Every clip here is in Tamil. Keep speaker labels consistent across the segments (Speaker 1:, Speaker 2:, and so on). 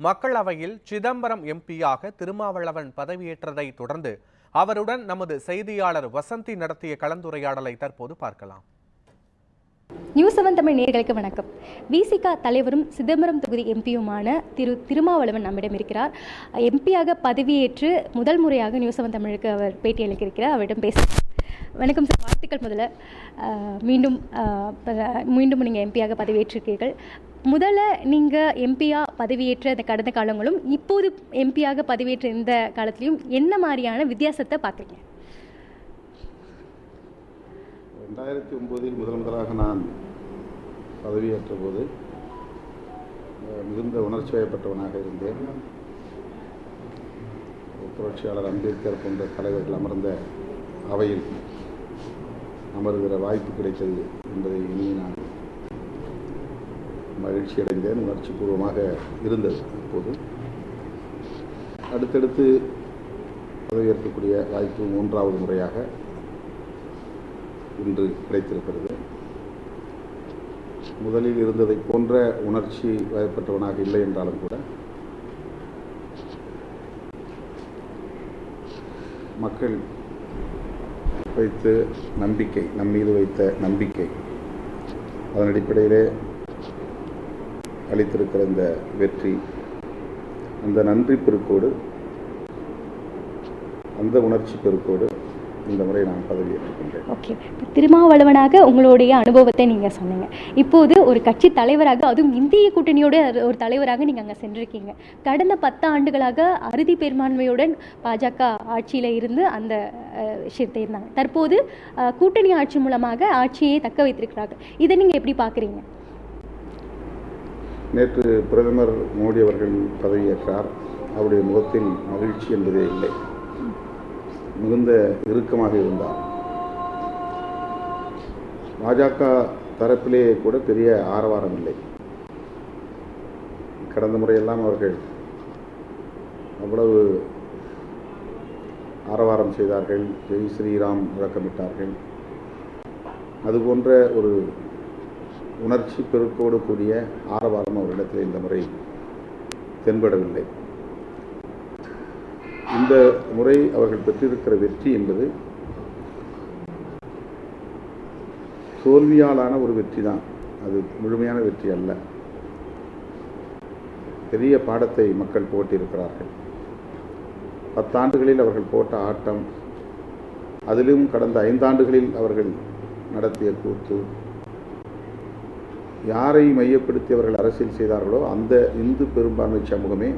Speaker 1: மக்களவையில் சிதம்பரம் எம்பியாக திருமாவளவன் பதவியேற்றதை தொடர்ந்து அவருடன் நமது செய்தியாளர் வசந்தி நடத்திய கலந்துரையாடலை தற்போது பார்க்கலாம்.
Speaker 2: நியூஸ் செவன் தமிழ் நேர்களுக்கு வணக்கம். விசிகா தலைவரும் சிதம்பரம் தொகுதி எம்பியுமான திரு திருமாவளவன் நம்மிடம் இருக்கிறார். எம்பியாக பதவியேற்று முதல் முறையாக நியூஸ் செவன் தமிழுக்கு அவர் பேட்டி அளித்திருக்கிறார். அவரிடம் பேச வணக்கம் சார். வாழ்த்துக்கள் முதல்ல. மீண்டும் அஹ், மீண்டும் நீங்கள் எம்பியாக பதவியேற்றிருக்கீர்கள். முதல்ல நீங்கள் எம்பியாக பதவியேற்ற இந்த கடந்த காலங்களும் இப்போது எம்பியாக பதவியேற்ற இந்த காலத்திலையும் என்ன மாதிரியான வித்தியாசத்தை பார்க்குறீங்க?
Speaker 3: ரெண்டாயிரத்தி ஒம்போதில் முதல் முதலாக நான் பதவியேற்ற போது மிகுந்த உணர்ச்சி வயப்பட்டவனாக இருந்தேன். புரட்சியாளர் அம்பேத்கர் போன்ற தலைவர்கள் அமர்ந்த அவையில் அமர்கிற வாய்ப்பு கிடைத்தது என்பதை எண்ணி நான் மகிழ்ச்சி அடைந்தேன் உணர்ச்சி பூர்வமாக இருந்தது அப்போது அடுத்தடுத்து பதவியேற்கக்கூடிய வாய்ப்பு மூன்றாவது முறையாக இன்று கிடைத்திருக்கிறது. முதலில் இருந்ததைப் போன்ற உணர்ச்சி வயப்பட்டவனாக இல்லை என்றாலும் கூட மக்கள் வைத்து நம்பிக்கை நம் மீது வைத்த நம்பிக்கை அதன் அடிப்படையிலே அளித்திருக்கிற இந்த வெற்றி அந்த நன்றி பெருக்கோடு அந்த உணர்ச்சி பெருக்கோடு இந்த முறை நான் பதவியேற்றுக்
Speaker 2: ஓகே இப்போ திருமாவளவனாக உங்களுடைய அனுபவத்தை நீங்கள் சொன்னீங்க. இப்போது ஒரு கட்சி தலைவராக அதுவும் இந்திய கூட்டணியோட ஒரு- தலைவராக நீங்கள் அங்கே சென்றிருக்கீங்க. கடந்த பத்து ஆண்டுகளாக அறுதி பெரும்பான்மையுடன் பாஜக ஆட்சியில் இருந்து அந்த விஷயத்தை இருந்தாங்க. தற்போது கூட்டணி ஆட்சி மூலமாக ஆட்சியை தக்க வைத்திருக்கிறார்கள். இதை நீங்கள் எப்படி பார்க்குறீங்க
Speaker 3: நேற்று பிரதமர் மோடி அவர்கள் பதவியேற்றார். அவருடைய முகத்தில் மகிழ்ச்சி என்பதே இல்லை. மிகுந்த இறுக்கமாக இருந்தார். பாஜக தரப்பிலேயே கூட பெரிய ஆரவாரம் இல்லை. கடந்த முறையெல்லாம் அவர்கள் அவ்வளவு ஆரவாரம் செய்தார்கள். ஜெய் ஸ்ரீராம் முழக்கமிட்டார்கள். அதுபோன்ற ஒரு உணர்ச்சி பெருக்கோடு கூடிய ஆரவாரம் அவரிடத்தில் இந்த முறை தென்படவில்லை. இந்த முறை அவர்கள் பெற்றிருக்கிற வெற்றி என்பது தோல்வியாலான ஒரு வெற்றி தான். அது முழுமையான வெற்றி அல்ல. பெரிய பாடத்தை மக்கள் போட்டிருக்கிறார்கள் பத்தாண்டுகளில் அவர்கள் போட்ட ஆட்டம் அதிலும் கடந்த ஐந்தாண்டுகளில் அவர்கள் நடத்திய கூத்து யாரை மையப்படுத்தி அவர்கள் அரசியல் செய்தார்களோ அந்த இந்து பெரும்பான்மை சமூகமே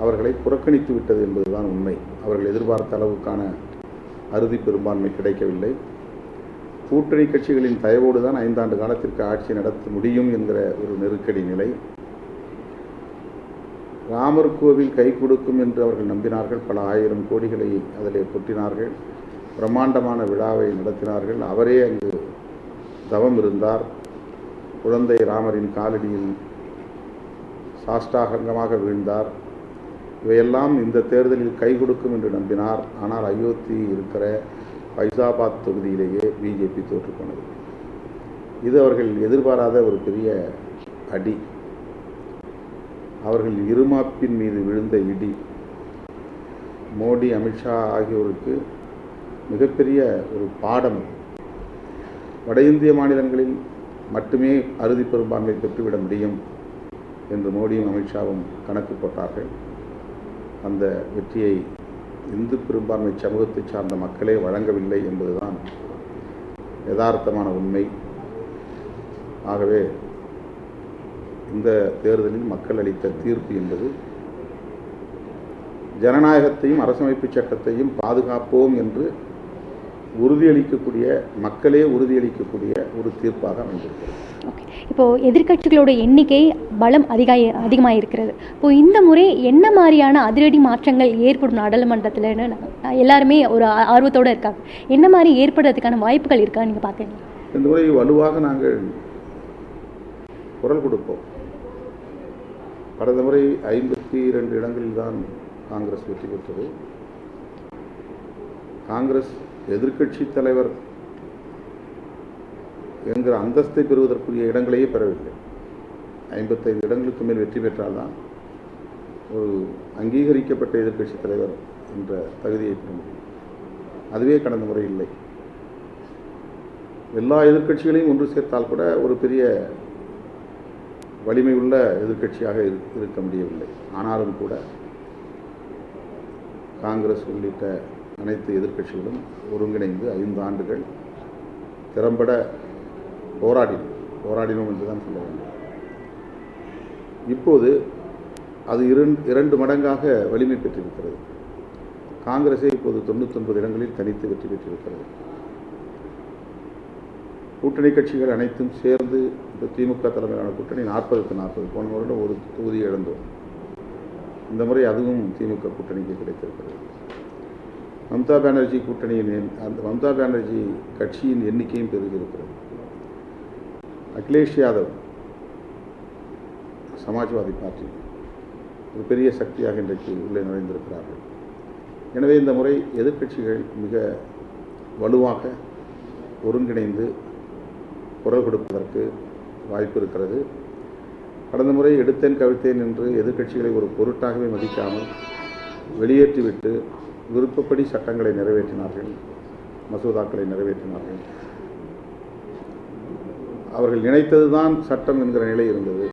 Speaker 3: அவர்களை புறக்கணித்து விட்டது என்பதுதான் உண்மை. அவர்கள் எதிர்பார்த்த அளவுக்கான அறுதி பெரும்பான்மை கிடைக்கவில்லை. கூட்டணி கட்சிகளின் தயவோடு தான் ஐந்தாண்டு காலத்திற்கு ஆட்சி நடத்த முடியும் என்கிற ஒரு நெருக்கடி நிலை. ராமர் கோவில் கை கொடுக்கும் என்று அவர்கள் நம்பினார்கள். பல ஆயிரம் கோடிகளை அதிலே கொட்டினார்கள். பிரம்மாண்டமான விழாவை நடத்தினார்கள். அவரே அங்கு தவம் இருந்தார். குழந்தை ராமரின் காலடியில் சாஷ்டாகங்கமாக வீழ்ந்தார். இவையெல்லாம் இந்த தேர்தலில் கை கொடுக்கும் என்று நம்பினார். ஆனால் அயோத்தி இருக்கிற பைசாபாத் தொகுதியிலேயே பிஜேபி தோற்றுப்போனது. இது அவர்கள் எதிர்பாராத ஒரு பெரிய அடி. அவர்கள் இருமாப்பின் மீது விழுந்த இடி. மோடி அமித்ஷா ஆகியோருக்கு மிகப்பெரிய ஒரு பாடம். வட இந்திய மாநிலங்களில் மட்டுமே அறுதி பெரும்பான்மை பெற்றுவிட முடியும் என்று மோடியும் அமித்ஷாவும் கணக்கு போட்டார்கள். அந்த வெற்றியை இந்து பெரும்பான்மை சமூகத்தை சார்ந்த மக்களே வழங்கவில்லை என்பதுதான் யதார்த்தமான உண்மை. ஆகவே இந்த தேர்தலில் மக்கள் அளித்த தீர்ப்பு என்பது ஜனநாயகத்தையும் அரசமைப்பு சட்டத்தையும் பாதுகாப்போம் என்று உறுதியளிக்கக்கூடிய மக்களே உறுதியளிக்கக்கூடிய ஒரு தீர்ப்பாக அமைந்திருக்கிறது.
Speaker 2: ஓகே இப்போது எதிர்க்கட்சிகளோட எண்ணிக்கை பலம் அதிக அதிகமாக இருக்கிறது இப்போ இந்த முறை என்ன மாதிரியான அதிரடி மாற்றங்கள் ஏற்படும் நாடாளுமன்றத்தில்னு எல்லாருமே ஒரு ஆர்வத்தோட இருக்காங்க. என்ன மாதிரி ஏற்படுறதுக்கான வாய்ப்புகள் இருக்கா? நீங்கள் பார்க்குறீங்க
Speaker 3: இந்த முறை வலுவாக நாங்கள் குரல் கொடுப்போம். கடந்த முறை ஐம்பத்தி இரண்டு இடங்களில் தான் காங்கிரஸ் வெற்றி பெற்றது. காங்கிரஸ் எதிர்க்கட்சி தலைவர் என்கிற அந்தஸ்தை பெறுவதற்குரிய இடங்களையே பெறவில்லை. ஐம்பத்தைந்து இடங்களுக்கு மேல் வெற்றி பெற்றால்தான் ஒரு அங்கீகரிக்கப்பட்ட எதிர்கட்சி தலைவர் என்ற தகுதியை பெற முடியும். அதுவே கடந்த முறை இல்லை. எல்லா எதிர்க்கட்சிகளையும் ஒன்று சேர்த்தால் கூட ஒரு பெரிய வலிமை உள்ள எதிர்க்கட்சியாக இரு- இருக்க முடியவில்லை. ஆனாலும் கூட காங்கிரஸ் உள்ளிட்ட அனைத்து எதிர்க்கட்சிகளும் ஒருங்கிணைந்து ஐந்து ஆண்டுகள் திறம்பட போராடினோம் போராடினோம் என்று தான் சொல்ல வேண்டும். இப்போது அது இரண்டு இரண்டு மடங்காக வலிமை பெற்றிருக்கிறது. காங்கிரஸே இப்போது தொண்ணூத்தொன்பது இடங்களில் தனித்து வெற்றி பெற்றிருக்கிறது. கூட்டணி கட்சிகள் அனைத்தும் சேர்ந்து இப்போ திமுக தலைமையிலான கூட்டணி நாற்பதுக்கு நாற்பது. போன வருடம் ஒரு தொகுதி இழந்தோம். இந்த முறை அதுவும் திமுக கூட்டணிக்கு கிடைத்திருக்கிறது. மம்தா பானர்ஜி கூட்டணியின் அந்த மம்தா பானர்ஜி கட்சியின் எண்ணிக்கையும் பெருகியிருக்கிறது. அகிலேஷ் யாதவ் சமாஜ்வாதி பார்ட்டி ஒரு பெரிய சக்தியாக இன்றைக்கு உள்ளே நுழைந்திருக்கிறார்கள். எனவே இந்த முறை எதிர்க்கட்சிகள் மிக வலுவாக ஒருங்கிணைந்து குரல் கொடுப்பதற்கு வாய்ப்பு இருக்கிறது. கடந்த முறை எடுத்தேன் கவிழ்த்தேன் என்று எதிர்க்கட்சிகளை ஒரு பொருட்டாகவே மதிக்காமல் வெளியேற்றிவிட்டு விருப்பப்படி சட்டங்களை நிறைவேற்றினார்கள் மசோதாக்களை நிறைவேற்றினார்கள். அவர்கள் நினைத்ததுதான் சட்டம் என்கிற நிலை இருந்தது.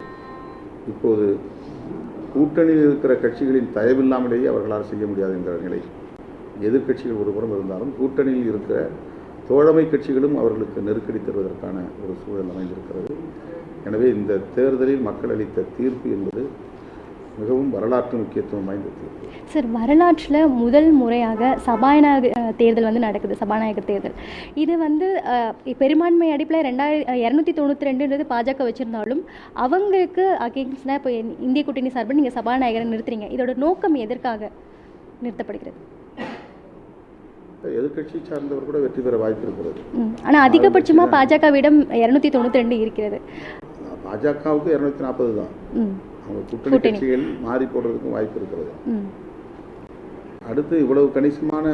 Speaker 3: இப்போது கூட்டணியில் இருக்கிற கட்சிகளின் தயவில்லாமலேயே அவர்களால் செய்ய முடியாது என்கிற நிலை. எதிர்க்கட்சிகள் ஒருபுறம் இருந்தாலும் கூட்டணியில் இருக்கிற தோழமை கட்சிகளும் அவர்களுக்கு நெருக்கடி தருவதற்கான ஒரு சூழல் அமைந்திருக்கிறது. எனவே இந்த தேர்தலில் மக்கள் அளித்த தீர்ப்பு என்பது மிகவும் வரலாற்று முக்கியத்துவம் வாய்ந்த தீர்ப்பு
Speaker 2: சார் வரலாற்றில் முதல் முறையாக சபாநாயகர் அஹ், தேர்தல் வந்து நடக்குது சபாநாயகர் தேர்தல். இது வந்து பெரும்பான்மை அடிப்பில் ரெண்டாயிரம் இரநூத்தி தொண்ணூற்றி ரெண்டுன்றது பாஜக வச்சுருந்தாலும் அவங்களுக்கு அகேன்ஸ்டாக இப்போ இந்திய கூட்டணி சார்பில் நீங்கள் சபாநாயகரை நிறுத்துறீங்க. இதோட நோக்கம் எதற்காக நிறுத்தப்படுகிறது?
Speaker 3: எதிர்க்கட்சி சார்ந்தவர் கூட வெற்றி பெற வாய்ப்பு இருக்கிறது.
Speaker 2: ஆனால் அதிகபட்சமாக பாஜகவிடம் இரநூத்தி தொண்ணூற்றி ரெண்டு இருக்கிறது.
Speaker 3: பாஜகவுக்கு இரநூத்தி நாற்பது தான். கூட்டணி. கட்சிகள் மாறி போடுறதுக்கும் வாய்ப்பு இருக்கிறது. அடுத்து இவ்வளவு கணிசமான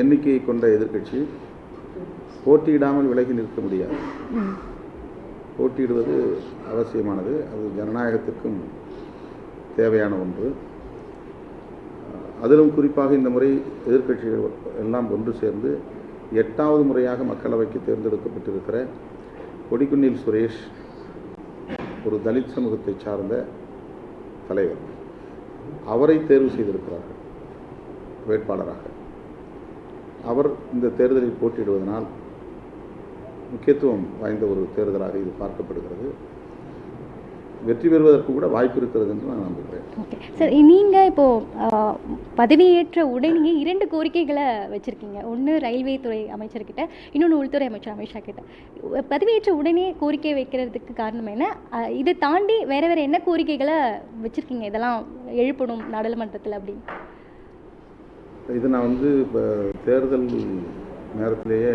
Speaker 3: எண்ணிக்கையை கொண்ட எதிர்க்கட்சி போட்டியிடாமல் விலகி நிற்க முடியாது. போட்டியிடுவது அவசியமானது. அது ஜனநாயகத்திற்கும் தேவையான ஒன்று. அதிலும் குறிப்பாக இந்த முறை எதிர்க்கட்சிகள் எல்லாம் ஒன்று சேர்ந்து எட்டாவது முறையாக மக்களவைக்கு தேர்ந்தெடுக்கப்பட்டிருக்கிற கொடிக்குன்னில் சுரேஷ் ஒரு தலித் சமூகத்தை சார்ந்த தலைவர். அவரை தேர்வு செய்திருக்கிறார்கள் வேட்பாளராக. அவர் இந்த தேர்தலில் போட்டியிடுவதனால் முக்கியத்துவம் வாய்ந்த ஒரு தேர்தலாக இது பார்க்கப்படுகிறது. வெற்றி பெறுவதற்கு கூட வாய்ப்பு இருக்கிறது என்று நான் நம்புகிறேன்.
Speaker 2: ஓகே சார் நீங்கள் இப்போது பதவியேற்ற உடனே இரண்டு கோரிக்கைகளை வச்சுருக்கீங்க. ஒன்று ரயில்வே துறை அமைச்சர்கிட்ட இன்னொன்று உள்துறை அமைச்சர் அமித்ஷா கிட்ட. பதவியேற்ற உடனே கோரிக்கை வைக்கிறதுக்கு காரணம் என்ன? இதை தாண்டி வேறு வேறு என்ன கோரிக்கைகளை வச்சுருக்கீங்க? இதெல்லாம் எழுப்பணும் நாடாளுமன்றத்தில் அப்படின்னு.
Speaker 3: இது நான் வந்து இப்போ தேர்தல் நேரத்திலேயே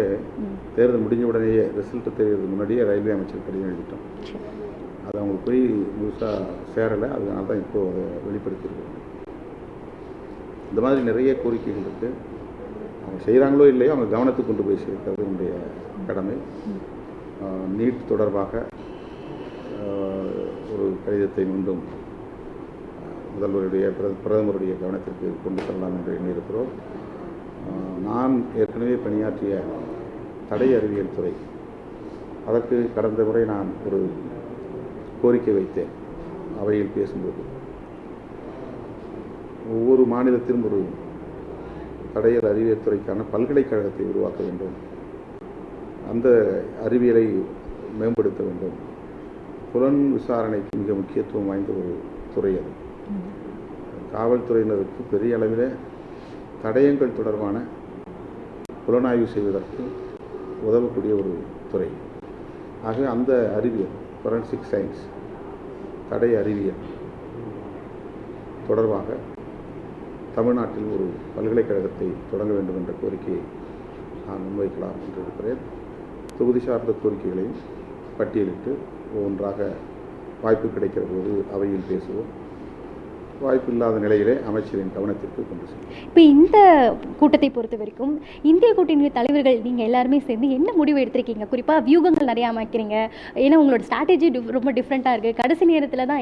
Speaker 3: தேர்தல் முடிஞ்ச உடனேயே ரிசல்ட் தெரியறதுக்கு முன்னாடியே ரயில்வே அமைச்சர் கடிதம் எழுதிட்டோம். போய் முழுசாக சேரலை. அதனால தான் இப்போது அதை வெளிப்படுத்தியிருக்கோம் இந்த மாதிரி நிறைய கோரிக்கைகள் இருக்குது அவங்க செய்கிறாங்களோ இல்லையோ அவங்க கவனத்துக்கு கொண்டு போய் சேர்க்கிறது என்னுடைய கடமை. நீட் தொடர்பாக ஒரு கடிதத்தை மீண்டும் முதல்வருடைய பிர- பிரதமருடைய கவனத்திற்கு கொண்டு செல்லலாம் என்று எண்ணியிருக்கிறோம். நான் ஏற்கனவே பணியாற்றிய தடை அறிவியல் துறை. அதற்கு கடந்த முறை நான் ஒரு கோரிக்கை வைத்தேன். அவையில் பேசும்போது. ஒவ்வொரு மாநிலத்திலும் ஒரு தடையல் அறிவியல் துறைக்கான பல்கலைக்கழகத்தை உருவாக்க வேண்டும். அந்த அறிவியலை மேம்படுத்த வேண்டும். புலன் விசாரணைக்கு மிக முக்கியத்துவம் வாய்ந்த ஒரு துறை அது. காவல்துறையினருக்கு பெரிய அளவில் தடயங்கள் தொடர்பான புலனாய்வு செய்வதற்கு உதவக்கூடிய ஒரு துறை. ஆக அந்த அறிவியல் ஃபொரன்சிக் சயின்ஸ் தடை அறிவியல் தொடர்பாக தமிழ்நாட்டில் ஒரு பல்கலைக்கழகத்தை தொடங்க வேண்டும் என்ற கோரிக்கையை நான் முன்வைக்கலாம் என்று இருக்கிறேன். தொகுதி சார்ந்த கோரிக்கைகளையும் பட்டியலிட்டு ஒவ்வொன்றாக வாய்ப்பு கிடைக்கிற போது அவையில் பேசுவோம். வாய்ப்பு இல்லாத நிலையிலே அமைச்சரின் கவனத்திற்கு கொண்டு செல்லும்
Speaker 2: இப்போ இந்த கூட்டத்தை பொறுத்த வரைக்கும் இந்திய கூட்டணி தலைவர்கள் நீங்கள் எல்லாருமே சேர்ந்து என்ன முடிவு எடுத்திருக்கீங்க? குறிப்பாக வியூகங்கள் நிறையா அமைக்கிறீங்க. ஏன்னா உங்களோட ஸ்ட்ராட்டஜி ரொம்ப டிஃப்ரெண்ட்டாக இருக்குது கடைசி நேரத்தில் தான்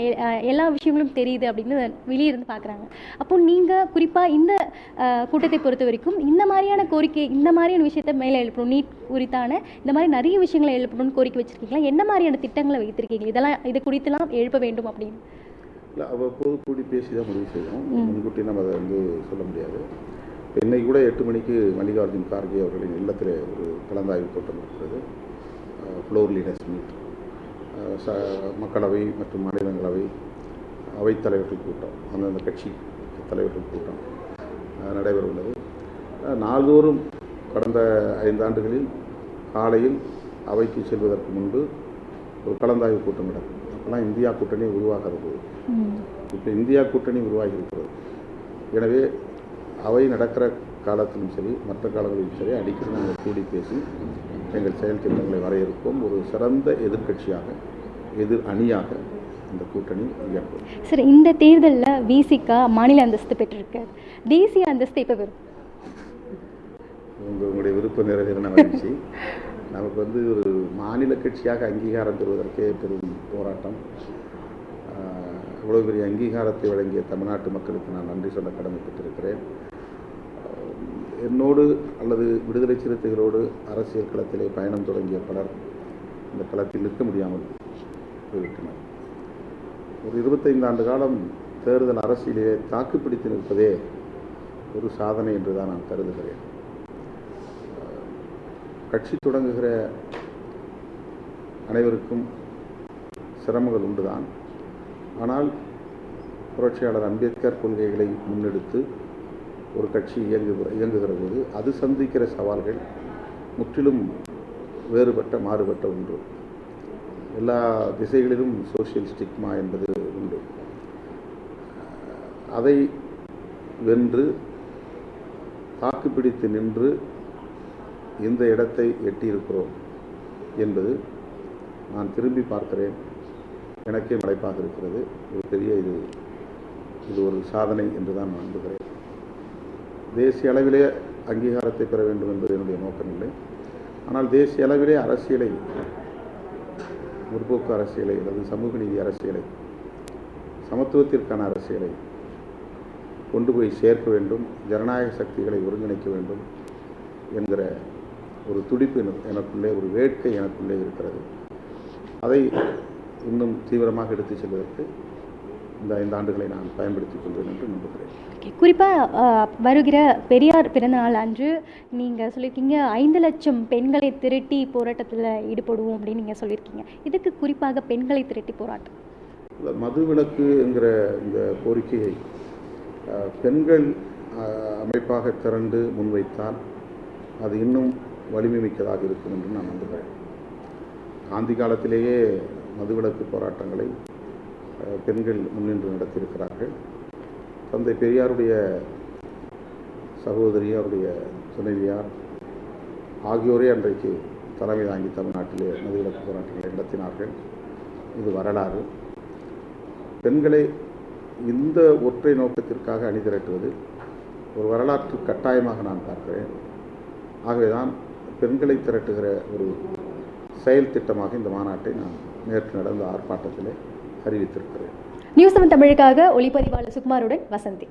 Speaker 2: எல்லா விஷயங்களும் தெரியுது அப்படின்னு வெளியே இருந்து பார்க்குறாங்க அப்போ நீங்கள் குறிப்பாக இந்த கூட்டத்தை பொறுத்த வரைக்கும் இந்த மாதிரியான கோரிக்கை இந்த மாதிரியான விஷயத்தை மேலே எழுப்பணும். நீட் குறித்தான இந்த மாதிரி நிறைய விஷயங்களை எழுப்பணும்னு கோரிக்கை வச்சிருக்கீங்களா? என்ன மாதிரியான திட்டங்களை வைத்திருக்கீங்க? இதெல்லாம் இது குறித்தெல்லாம் எழுப்ப வேண்டும் அப்படின்னு.
Speaker 3: இல்லை அவ்வப்போது கூடி பேசி தான் முடிவு செய்வோம் முன்கூட்டி நம்ம அதை வந்து சொல்ல முடியாது. இன்னைக்கு கூட எட்டு மணிக்கு மல்லிகார்ஜுன் கார்கே அவர்களின் இல்லத்தில் ஒரு கலந்தாய்வு கூட்டம் இருக்கிறது. ஃப்ளோர் லீடர்ஸ் மீட் ச மக்களவை மற்றும் மாநிலங்களவை அவைத்தலைவர்கள் கூட்டம் அந்தந்த கட்சி தலைவர்கள் கூட்டம் நடைபெற உள்ளது. நாள்தோறும் கடந்த ஐந்தாண்டுகளில் காலையில் அவைக்கு செல்வதற்கு முன்பு ஒரு கலந்தாய்வு கூட்டம் நடக்கும். அப்போல்லாம் இந்தியா கூட்டணி உருவாகாத போது இப்போ இந்தியா கூட்டணி உருவாகி இருக்கிறது எனவே அவை நடக்கிற காலத்திலும் சரி மற்ற காலங்களிலும் சரி அடிக்கடி நாங்கள் கூடி பேசி எங்கள் செயல் திட்டங்களை வரையறுப்போம். ஒரு சிறந்த எதிர்க்கட்சியாக எதிர் அணியாக இந்த கூட்டணி இயங்கும்.
Speaker 2: சரி இந்த தேர்தலில் விசிகா மாநில அந்தஸ்து பெற்றிருக்கு தேசிய அந்தஸ்து இப்போ
Speaker 3: உங்கள் உங்களுடைய விருப்ப நிறைவேறின மகிழ்ச்சி. நமக்கு வந்து ஒரு மாநில கட்சியாக அங்கீகாரம் பெறுவதற்கே பெரும் போராட்டம். இவ்வளவு பெரிய அங்கீகாரத்தை வழங்கிய தமிழ்நாட்டு மக்களுக்கு நான் நன்றி சொல்ல கடமைப்பட்டிருக்கிறேன். என்னோடு அல்லது விடுதலை சிறுத்தைகளோடு அரசியல் களத்திலே பயணம் தொடங்கிய பலர் இந்த களத்தில் நிற்க முடியாமல் போய்விட்டனர். ஒரு இருபத்தைந்து ஆண்டு காலம் தேர்தல் அரசியலே தாக்குப்பிடித்து நிற்பதே ஒரு சாதனை என்று தான் நான் கருதுகிறேன். கட்சி தொடங்குகிற அனைவருக்கும் சிரமங்கள் உண்டுதான். ஆனால் புரட்சியாளர் அம்பேத்கர் கொள்கைகளை முன்னெடுத்து ஒரு கட்சி இயங்கு இயங்குகிற போது அது சந்திக்கிற சவால்கள் முற்றிலும் வேறுபட்ட மாறுபட்ட ஒன்று. எல்லா திசைகளிலும் சோசியல் ஸ்டிக்மா என்பது உண்டு. அதை வென்று தாக்குப்பிடித்து நின்று இந்த இடத்தை எட்டியிருக்கிறோம் என்பது நான் திரும்பி பார்க்கிறேன். எனக்கே மலைப்பாக இருக்கிறது. ஒரு பெரிய இது இது ஒரு சாதனை என்று தான் நான் நம்புகிறேன். தேசிய அளவிலே அங்கீகாரத்தை பெற வேண்டும் என்பது என்னுடைய நோக்கமில்லை ஆனால் தேசிய அளவிலே அரசியலை முற்போக்கு அரசியலை அல்லது சமூக நீதி அரசியலை சமத்துவத்திற்கான அரசியலை கொண்டு போய் சேர்க்க வேண்டும் ஜனநாயக சக்திகளை ஒருங்கிணைக்க வேண்டும் என்கிற ஒரு துடிப்பு எனக்குள்ளே ஒரு வேட்கை எனக்குள்ளே இருக்கிறது. அதை இன்னும் தீவிரமாக எடுத்துச் செல்வதற்கு இந்த ஐந்து ஆண்டுகளை நான் பயன்படுத்திக் கொள்வேன் என்று நம்புகிறேன்.
Speaker 2: குறிப்பாக வருகிற பெரியார் பிறந்தநாள் அன்று நீங்கள் சொல்லியிருக்கீங்க ஐந்து லட்சம் பெண்களை திரட்டி போராட்டத்தில் ஈடுபடுவோம் அப்படின்னு நீங்கள் சொல்லியிருக்கீங்க. இதுக்கு குறிப்பாக பெண்களை திரட்டி போராட்டம்?
Speaker 3: இந்த மதுவிலக்கு என்கிற இந்த கோரிக்கையை பெண்கள் அமைப்பாக திரண்டு முன்வைத்தால் அது இன்னும் வலிமை மிக்கதாக இருக்கும் என்று நான் நம்புகிறேன். காந்தி காலத்திலேயே மதுவிலக்கு போராட்டங்களை பெண்கள் முன்னின்று நடத்தியிருக்கிறார்கள். தந்தை பெரியாருடைய சகோதரி அவருடைய துணைவியார் ஆகியோரே அன்றைக்கு தலைமை தாங்கி தமிழ்நாட்டிலே மதுவிலக்கு போராட்டங்களை நடத்தினார்கள். இது வரலாறு. பெண்களை இந்த ஒற்றை நோக்கத்திற்காக அணிதிரட்டுவது ஒரு வரலாற்று கட்டாயமாக நான் பார்க்கிறேன். ஆகவேதான் பெண்களை திரட்டுகிற ஒரு செயல் திட்டமாக இந்த மாநாட்டை நான் நேற்று நடந்த ஆர்ப்பாட்டத்திலே அறிவித்திருக்கிறேன்.
Speaker 2: நியூஸ் தமிழுக்காக ஒளிப்பதிவாளர் சுகுமாருடன் வசந்தி.